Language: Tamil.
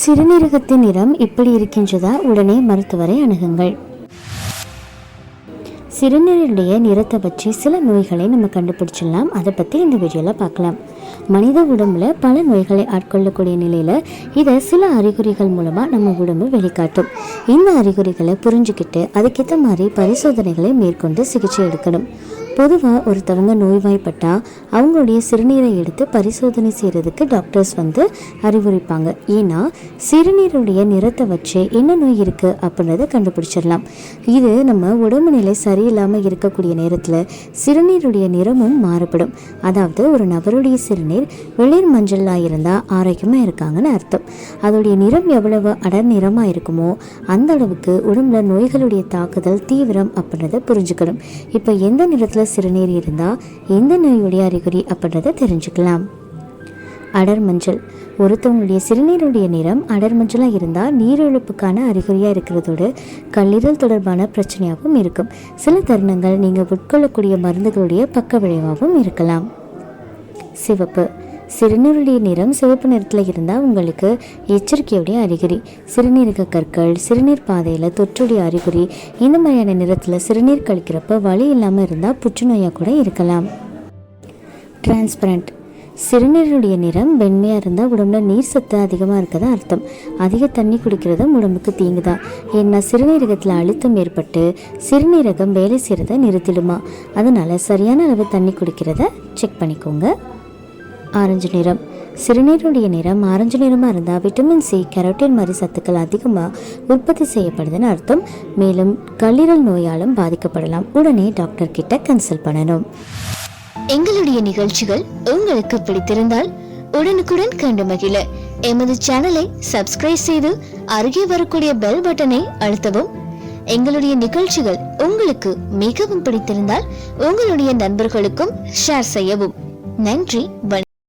சிறுநீரகத்தின் நிறம் இப்படி இருக்கின்றதா உடனே மருத்துவரை அணுகுங்கள். சிறுநீருடைய நிறத்தை பற்றி சில நோய்களை நம்ம கண்டுபிடிச்சிடலாம். அதை பற்றி இந்த வீடியோவில் பார்க்கலாம். மனித உடம்புல பல நோய்களை ஆட்கொள்ளக்கூடிய நிலையில் இதை சில அறிகுறிகள் மூலமாக நம்ம உடம்பு வெளிக்காட்டும். இந்த அறிகுறிகளை புரிஞ்சுக்கிட்டு அதுக்கேற்ற மாதிரி பரிசோதனைகளை மேற்கொண்டு சிகிச்சை எடுக்கணும். பொதுவாக ஒருத்தவங்க நோய்வாய்ப்பட்டால் அவங்களுடைய சிறுநீரை எடுத்து பரிசோதனை செய்கிறதுக்கு டாக்டர்ஸ் வந்து அறிவுரைப்பாங்க. ஏன்னா சிறுநீருடைய நிறத்தை வச்சு என்ன நோய் இருக்குது அப்படின்றத கண்டுபிடிச்சிடலாம். இது நம்ம உடம்பு நிலை சரியில்லாமல் இருக்கக்கூடிய நேரத்தில் சிறுநீருடைய நிறமும் மாறுபடும். அதாவது ஒரு நபருடைய சிறுநீர் வெளிர் மஞ்சளாக இருந்தால் ஆரோக்கியமாக இருக்காங்கன்னு அர்த்தம். அதோடைய நிறம் எவ்வளவு அடர் நிறமாக இருக்குமோ அந்த அளவுக்கு உடம்புல நோய்களுடைய தாக்குதல் தீவிரம் அப்படின்றத புரிஞ்சுக்கணும். இப்போ எந்த நிறத்தில் சிறுநீர் இருந்தால் எந்த நோயுடைய அறிகுறி அப்படின்றத தெரிஞ்சுக்கலாம். அடர் மஞ்சள். ஒருத்தவங்களுடைய சிறுநீருடைய நிறம் அடர் மஞ்சளாக இருந்தால் நீரிழப்புக்கான அறிகுறியாக இருக்கிறதோடு கல்லீரல் தொடர்பான பிரச்சனையாகவும் இருக்கும். சில தருணங்கள் நீங்கள் உட்கொள்ளக்கூடிய மருந்துகளுடைய பக்க விளைவாகவும் இருக்கலாம். சிவப்பு. சிறுநீருடைய நிறம் சிவப்பு நிறத்தில் இருந்தால் உங்களுக்கு எச்சரிக்கையுடைய அறிகுறி. சிறுநீரக கற்கள் சிறுநீர் பாதையில் தொற்றுடைய அறிகுறி. இந்த மாதிரியான நிறத்தில் சிறுநீர் கழிக்கிறப்ப வலி இல்லாமல் இருந்தால் புற்றுநோயாக கூட இருக்கலாம். டிரான்ஸ்பரண்ட் சிறுநீருடைய நிறம் வெண்மையாக இருந்தால் உடம்புல நீர் சத்து அதிகமாக இருக்கதா அர்த்தம். அதிக தண்ணி குடிக்கிறதும் உடம்புக்கு தீங்கு தான் ஏன்னா சிறுநீரகத்தில் அழுத்தம் ஏற்பட்டு சிறுநீரகம் வேலை செய்கிறத நிறுத்திடுமா? அதனால் சரியான அளவு தண்ணி குடிக்கிறத செக் பண்ணிக்கோங்க. ஆரஞ்சு நிறம். சிறுநீருடைய நிறம் ஆரஞ்சு நிறமாக இருந்தால் விட்டமின் சி கெரோட்டின் மாதிரி சத்துக்கள் அதிகமாக உற்பத்தி செய்யப்படுதுன்னு அர்த்தம். மேலும் கல்லீரல் நோயாலும் பாதிக்கப்படலாம். உடனே டாக்டர் கிட்ட கன்சல்ட் பண்ணணும். எங்களுடைய நிகழ்ச்சிகள் உங்களுக்கு பிடித்திருந்தால் உடனுக்குடன் கண்டு மகிழ. எமது சேனலை சப்ஸ்கிரைப் செய்து அருகே வரக்கூடிய பெல் பட்டனை அழுத்தவும். எங்களுடைய நிகழ்ச்சிகள் உங்களுக்கு மிகவும் பிடித்திருந்தால் உங்களுடைய நண்பர்களுக்கும் ஷேர் செய்யவும். நன்றி வணக்கம்.